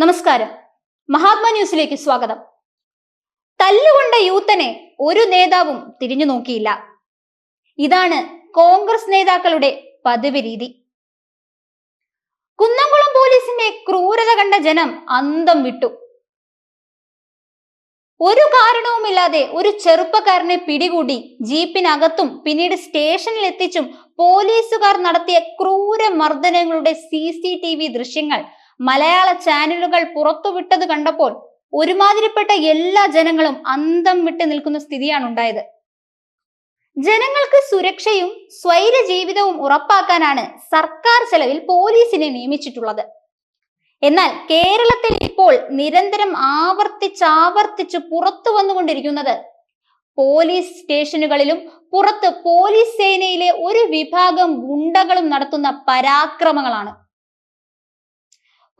നമസ്കാരം. മഹാത്മാ ന്യൂസിലേക്ക് സ്വാഗതം. തല്ലുകൊണ്ട യൂത്തനെ ഒരു നേതാവും തിരിഞ്ഞു നോക്കിയില്ല. ഇതാണ് കോൺഗ്രസ് നേതാക്കളുടെ പതിവ് രീതി. കുന്നംകുളം പോലീസിന്റെ ക്രൂരത കണ്ട ജനം അന്തം വിട്ടു. ഒരു കാരണവുമില്ലാതെ ഒരു ചെറുപ്പക്കാരനെ പിടികൂടി ജീപ്പിനകത്തും പിന്നീട് സ്റ്റേഷനിൽ എത്തിച്ചും പോലീസുകാർ നടത്തിയ ക്രൂര മർദ്ദനങ്ങളുടെ സി സി ടി വി ദൃശ്യങ്ങൾ മലയാള ചാനലുകൾ പുറത്തുവിട്ടത് കണ്ടപ്പോൾ ഒരുമാതിരിപ്പെട്ട എല്ലാ ജനങ്ങളും അന്തം വിട്ട് നിൽക്കുന്ന സ്ഥിതിയാണ് ഉണ്ടായത്. ജനങ്ങൾക്ക് സുരക്ഷയും സ്വൈര ജീവിതവും ഉറപ്പാക്കാനാണ് സർക്കാർ ചെലവിൽ പോലീസിനെ നിയമിച്ചിട്ടുള്ളത്. എന്നാൽ കേരളത്തിൽ ഇപ്പോൾ നിരന്തരം ആവർത്തിച്ചാവർത്തിച്ച് പുറത്തു വന്നുകൊണ്ടിരിക്കുന്നത് പോലീസ് സ്റ്റേഷനുകളിലും പുറത്ത് പോലീസ് സേനയിലെ ഒരു വിഭാഗം ഗുണ്ടകളും നടത്തുന്ന പരാക്രമങ്ങളാണ്.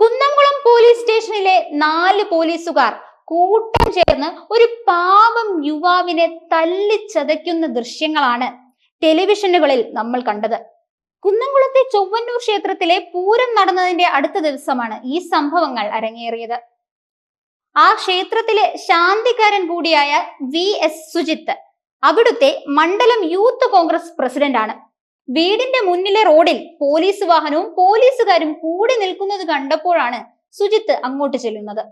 കുന്നംകുളം പോലീസ് സ്റ്റേഷനിലെ നാല് പോലീസുകാർ കൂട്ടം ചേർന്ന് ഒരു പാവം യുവാവിനെ തല്ലിച്ചതയ്ക്കുന്ന ദൃശ്യങ്ങളാണ് ടെലിവിഷനുകളിൽ നമ്മൾ കണ്ടത്. കുന്നംകുളത്തെ ചൊവ്വന്നൂർ ക്ഷേത്രത്തിലെ പൂരം നടന്നതിന്റെ അടുത്ത ദിവസമാണ് ഈ സംഭവങ്ങൾ അരങ്ങേറിയത്. ആ ക്ഷേത്രത്തിലെ ശാന്തിക്കാരൻ കൂടിയായ വി എസ് സുജിത്ത് അവിടുത്തെ മണ്ഡലം യൂത്ത് കോൺഗ്രസ് പ്രസിഡന്റാണ്. വീടിന്റെ മുന്നിലെ റോഡിൽ പോലീസ് വാഹനവും പോലീസുകാരും കൂടി നിൽക്കുന്നത് കണ്ടപ്പോഴാണ് സുജിത്ത് അങ്ങോട്ട് ചെല്ലുന്നത്.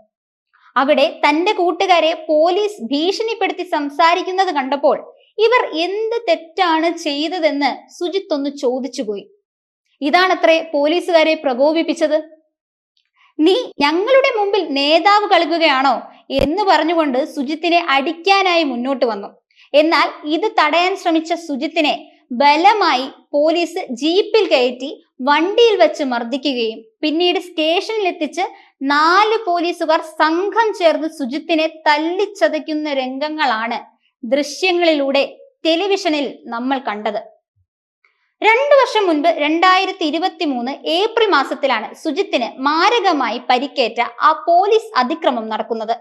അവിടെ തന്റെ കൂട്ടുകാരെ പോലീസ് ഭീഷണിപ്പെടുത്തി സംസാരിക്കുന്നത് കണ്ടപ്പോൾ ഇവർ എന്ത് തെറ്റാണ് ചെയ്തതെന്ന് സുജിത്ത് ഒന്ന് ചോദിച്ചുപോയി ഇതാണത്രേ പോലീസുകാരെ പ്രകോപിപ്പിച്ചത്? നീ ഞങ്ങളുടെ മുമ്പിൽ നേതാവ് കളിക്കുകയാണോ എന്ന് പറഞ്ഞുകൊണ്ട് സുജിത്തിനെ അടിക്കാനായി മുന്നോട്ട് വന്നു. എന്നാൽ ഇത് തടയാൻ ശ്രമിച്ച സുജിത്തിനെ ബലമായി പോലീസ് ജീപ്പിൽ കയറ്റി വണ്ടിയിൽ വെച്ച് മർദ്ദിക്കുകയും പിന്നീട് സ്റ്റേഷനിലെത്തിച്ച് നാല് പോലീസുകാർ സംഘം ചേർന്ന് സുജിത്തിനെ തല്ലിച്ചതയ്ക്കുന്ന രംഗങ്ങളാണ് ദൃശ്യങ്ങളിലൂടെ ടെലിവിഷനിൽ നമ്മൾ കണ്ടത്. രണ്ടു വർഷം മുൻപ് രണ്ടായിരത്തി ഇരുപത്തി മൂന്ന് ഏപ്രിൽ മാസത്തിലാണ് സുജിത്തിന് മാരകമായി പരിക്കേറ്റ ആ പോലീസ് അതിക്രമം നടക്കുന്നത്.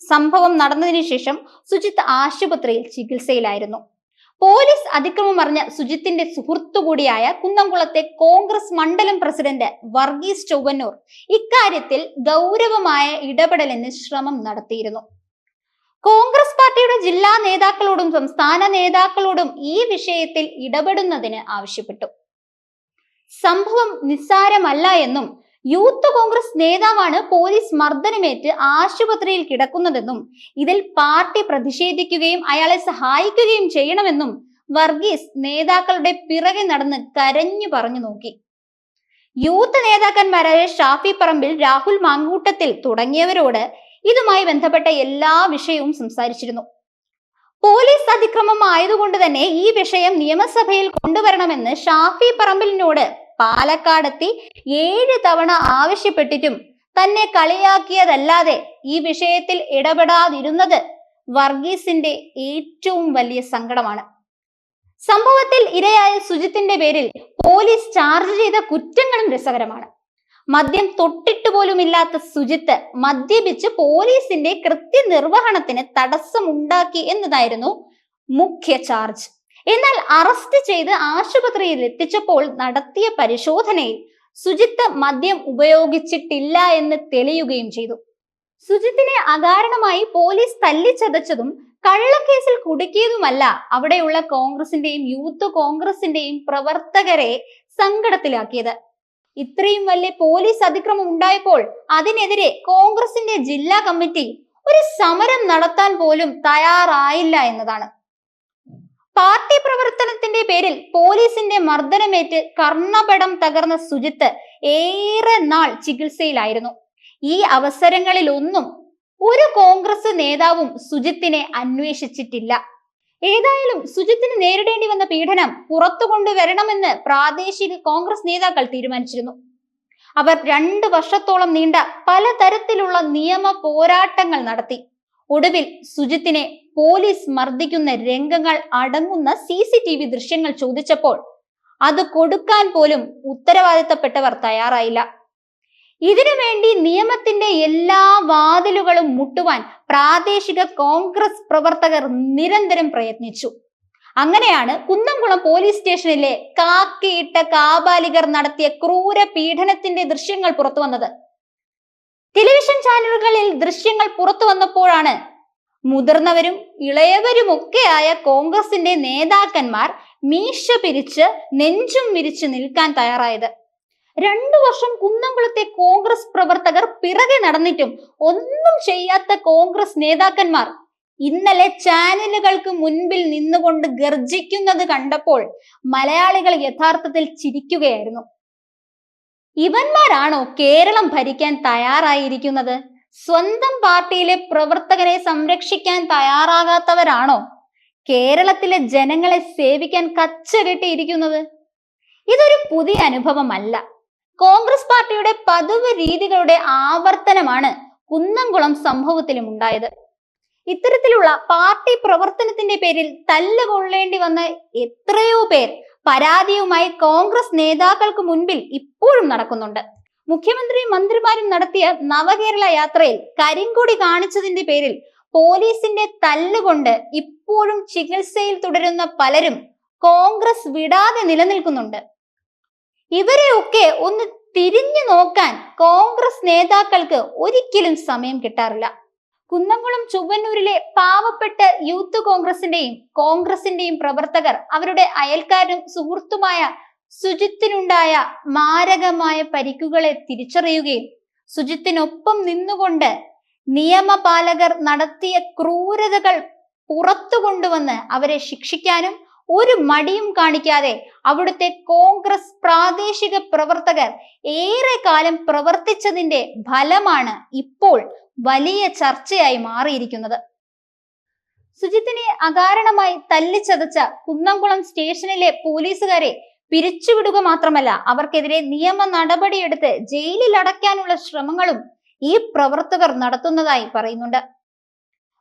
സംഭവം നടന്നതിനു ശേഷം സുജിത്ത് ആശുപത്രിയിൽ ചികിത്സയിലായിരുന്നു. പോലീസ് അതിക്രമം അറിഞ്ഞ സുജിത്തിന്റെ സുഹൃത്തു കൂടിയായ കുന്നംകുളത്തെ കോൺഗ്രസ് മണ്ഡലം പ്രസിഡന്റ് വർഗീസ് ചൊവ്വന്നൂർ ഇക്കാര്യത്തിൽ ഗൗരവമായ ഇടപെടലിന് ശ്രമം നടത്തിയിരുന്നു. കോൺഗ്രസ് പാർട്ടിയുടെ ജില്ലാ നേതാക്കളോടും സംസ്ഥാന നേതാക്കളോടും ഈ വിഷയത്തിൽ ഇടപെടുന്നതിന് ആവശ്യപ്പെട്ടു. സംഭവം നിസ്സാരമല്ല എന്നും യൂത്ത് കോൺഗ്രസ് നേതാവാണ് പോലീസ് മർദ്ദനമേറ്റ് ആശുപത്രിയിൽ കിടക്കുന്നതെന്നും ഇതിൽ പാർട്ടി പ്രതിഷേധിക്കുകയും അയാളെ സഹായിക്കുകയും ചെയ്യണമെന്നും വർഗീസ് നേതാക്കളുടെ പിറകെ നടന്ന് കരഞ്ഞു പറഞ്ഞു നോക്കി. യൂത്ത് നേതാക്കന്മാരായ ഷാഫി പറമ്പിൽ രാഹുൽ മാങ്കൂട്ടത്തിൽ തുടങ്ങിയവരോട് ഇതുമായി ബന്ധപ്പെട്ട എല്ലാ വിഷയവും സംസാരിച്ചിരുന്നു. പോലീസ് അതിക്രമം ആയതുകൊണ്ട് തന്നെ ഈ വിഷയം നിയമസഭയിൽ കൊണ്ടുവരണമെന്ന് ഷാഫി പറമ്പിലിനോട് പാലക്കാടെത്തി ഏഴ് തവണ ആവശ്യപ്പെട്ടിട്ടും തന്നെ കളിയാക്കിയതല്ലാതെ ഈ വിഷയത്തിൽ ഇടപെടാതിരുന്നത് വർഗീസിന്റെ ഏറ്റവും വലിയ സങ്കടമാണ്. സംഭവത്തിൽ ഇരയായ സുജിത്തിന്റെ പേരിൽ പോലീസ് ചാർജ് ചെയ്ത കുറ്റങ്ങളും രസകരമാണ്. മദ്യം തൊട്ടിട്ട് പോലുമില്ലാത്ത സുജിത്ത് മദ്യപിച്ച് പോലീസിന്റെ കൃത്യനിർവഹണത്തിന് തടസ്സമുണ്ടാക്കി എന്നതായിരുന്നു മുഖ്യ ചാർജ്. എന്നാൽ അറസ്റ്റ് ചെയ്ത് ആശുപത്രിയിൽ എത്തിച്ചപ്പോൾ നടത്തിയ പരിശോധനയിൽ സുജിത്ത് മദ്യം ഉപയോഗിച്ചിട്ടില്ല എന്ന് തെളിയുകയും ചെയ്തു. സുജിത്തിനെ അകാരണമായി പോലീസ് തല്ലിച്ചതച്ചതും കള്ളക്കേസിൽ കുടുക്കിയതുമല്ല അവിടെയുള്ള കോൺഗ്രസിന്റെയും യൂത്ത് കോൺഗ്രസിന്റെയും പ്രവർത്തകരെ സങ്കടത്തിലാക്കിയത്. ഇത്രയും വലിയ പോലീസ് അതിക്രമം ഉണ്ടായപ്പോൾ അതിനെതിരെ കോൺഗ്രസിന്റെ ജില്ലാ കമ്മിറ്റി ഒരു സമരം നടത്താൻ പോലും തയ്യാറായില്ല എന്നതാണ്. പാർട്ടി പ്രവർത്തനത്തിന്റെ പേരിൽ പോലീസിന്റെ മർദ്ദനമേറ്റ് കർണപടം തകർന്ന സുജിത്ത് ഏറെ നാൾ ചികിത്സയിലായിരുന്നു. ഈ അവസരങ്ങളിൽ ഒന്നും ഒരു കോൺഗ്രസ് നേതാവും സുജിത്തിനെ അന്വേഷിച്ചിട്ടില്ല. ഏതായാലും സുജിത്തിന് നേരിടേണ്ടി വന്ന പീഡനം പുറത്തു കൊണ്ടുവരണമെന്ന് പ്രാദേശിക കോൺഗ്രസ് നേതാക്കൾ തീരുമാനിച്ചിരുന്നു. അവർ രണ്ട് വർഷത്തോളം നീണ്ട പലതരത്തിലുള്ള നിയമ പോരാട്ടങ്ങൾ നടത്തി. ഒടുവിൽ സുജിത്തിനെ പോലീസ് മർദ്ദിക്കുന്ന രംഗങ്ങൾ അടങ്ങുന്ന സി സി ടി വി ദൃശ്യങ്ങൾ ചോദിച്ചപ്പോൾ അത് കൊടുക്കാൻ പോലും ഉത്തരവാദിത്തപ്പെട്ടവർ തയ്യാറായില്ല. ഇതിനു വേണ്ടി നിയമത്തിന്റെ എല്ലാ വാതിലുകളും മുട്ടുവാൻ പ്രാദേശിക കോൺഗ്രസ് പ്രവർത്തകർ നിരന്തരം പ്രയത്നിച്ചു. അങ്ങനെയാണ് കുന്നംകുളം പോലീസ് സ്റ്റേഷനിലെ കാക്കിയിട്ട കാബാലികർ നടത്തിയ ക്രൂര പീഡനത്തിന്റെ ദൃശ്യങ്ങൾ പുറത്തു വന്നത്. ടെലിവിഷൻ ചാനലുകളിൽ ദൃശ്യങ്ങൾ പുറത്തു വന്നപ്പോഴാണ് മുതിർന്നവരും ഇളയവരുമൊക്കെയായ കോൺഗ്രസിന്റെ നേതാക്കന്മാർ മീശ പിരിച്ച് നെഞ്ചും വിരിച്ച് നിൽക്കാൻ തയ്യാറായത്. രണ്ടു വർഷം കുന്നംകുളത്തെ കോൺഗ്രസ് പ്രവർത്തകർ പിറകെ നടന്നിട്ടും ഒന്നും ചെയ്യാത്ത കോൺഗ്രസ് നേതാക്കന്മാർ ഇന്നലെ ചാനലുകൾക്ക് മുൻപിൽ നിന്നുകൊണ്ട് ഗർജിക്കുന്നത് കണ്ടപ്പോൾ മലയാളികൾ യഥാർത്ഥത്തിൽ ചിരിക്കുകയായിരുന്നു. ഇവന്മാരാണോ കേരളം ഭരിക്കാൻ തയ്യാറായിരിക്കുന്നത്? സ്വന്തം പാർട്ടിയിലെ പ്രവർത്തകരെ സംരക്ഷിക്കാൻ തയ്യാറാകാത്തവരാണോ? കേരളത്തിലെ ജനങ്ങളെ സേവിക്കാൻ കച്ചകെട്ടിയിരിക്കുന്നത്? ഇതൊരു പുതിയ അനുഭവമല്ല. കോൺഗ്രസ് പാർട്ടിയുടെ പതിവ് രീതികളുടെ ആവർത്തനമാണ് കുന്നംകുളം സംഭവത്തിലും ഉണ്ടായത്. ഇത്തരത്തിലുള്ള പാർട്ടി പ്രവർത്തനത്തിന്റെ പേരിൽ തല്ലുകൊള്ളേണ്ടി വന്ന എത്രയോ പേർ പരാതിയുമായി കോൺഗ്രസ് നേതാക്കൾക്ക് മുൻപിൽ ഇപ്പോഴും നടക്കുന്നുണ്ട്. മുഖ്യമന്ത്രിയും മന്ത്രിമാരും നടത്തിയ നവകേരള യാത്രയിൽ കരിങ്കൊടി കാണിച്ചതിന്റെ പേരിൽ പോലീസിന്റെ തല്ലുകൊണ്ട് ഇപ്പോഴും ചികിത്സയിൽ തുടരുന്ന പലരും കോൺഗ്രസ് വിടാതെ നിലനിൽക്കുന്നുണ്ട്. ഇവരെയൊക്കെ ഒന്ന് തിരിഞ്ഞു നോക്കാൻ കോൺഗ്രസ് നേതാക്കൾക്ക് ഒരിക്കലും സമയം കിട്ടാറില്ല. കുന്നംകുളം ചുവന്നൂരിലെ പാവപ്പെട്ട യൂത്ത് കോൺഗ്രസിന്റെയും കോൺഗ്രസിന്റെയും പ്രവർത്തകർ അവരുടെ അയൽക്കാരും സുഹൃത്തുമായ സുജിത്തിനുണ്ടായ മാരകമായ പരിക്കുകളെ തിരിച്ചറിയുകയും സുജിത്തിനൊപ്പം നിന്നുകൊണ്ട് നിയമപാലകർ നടത്തിയ ക്രൂരതകൾ പുറത്തു കൊണ്ടുവന്ന് അവരെ ശിക്ഷിക്കാനും ഒരു മടിയും കാണിക്കാതെ അവിടുത്തെ കോൺഗ്രസ് പ്രാദേശിക പ്രവർത്തകർ ഏറെ കാലം പ്രവർത്തിച്ചതിന്റെ ഫലമാണ് ഇപ്പോൾ വലിയ ചർച്ചയായി മാറിയിരിക്കുന്നത്. സുജിത്തിനെ അകാരണമായി തല്ലിച്ചതച്ച കുന്നംകുളം സ്റ്റേഷനിലെ പോലീസുകാരെ പിരിച്ചുവിടുക മാത്രമല്ല അവർക്കെതിരെ നിയമ നടപടിയെടുത്ത് ജയിലിൽ അടയ്ക്കാനുള്ള ശ്രമങ്ങളും ഈ പ്രവർത്തകർ നടത്തുന്നതായി പറയുന്നുണ്ട്.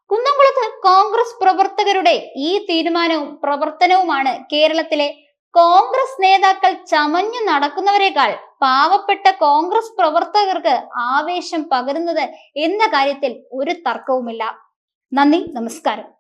കുന്നംകുളത്ത് കോൺഗ്രസ് പ്രവർത്തകരുടെ ഈ തീരുമാനവും പ്രവർത്തനവുമാണ് കേരളത്തിലെ കോൺഗ്രസ് നേതാക്കൾ ചമഞ്ഞു നടക്കുന്നവരെക്കാൾ പാവപ്പെട്ട കോൺഗ്രസ് പ്രവർത്തകർക്ക് ആവേശം പകരുന്നത് എന്ന കാര്യത്തിൽ ഒരു തർക്കവുമില്ല. നന്ദി നമസ്കാരം.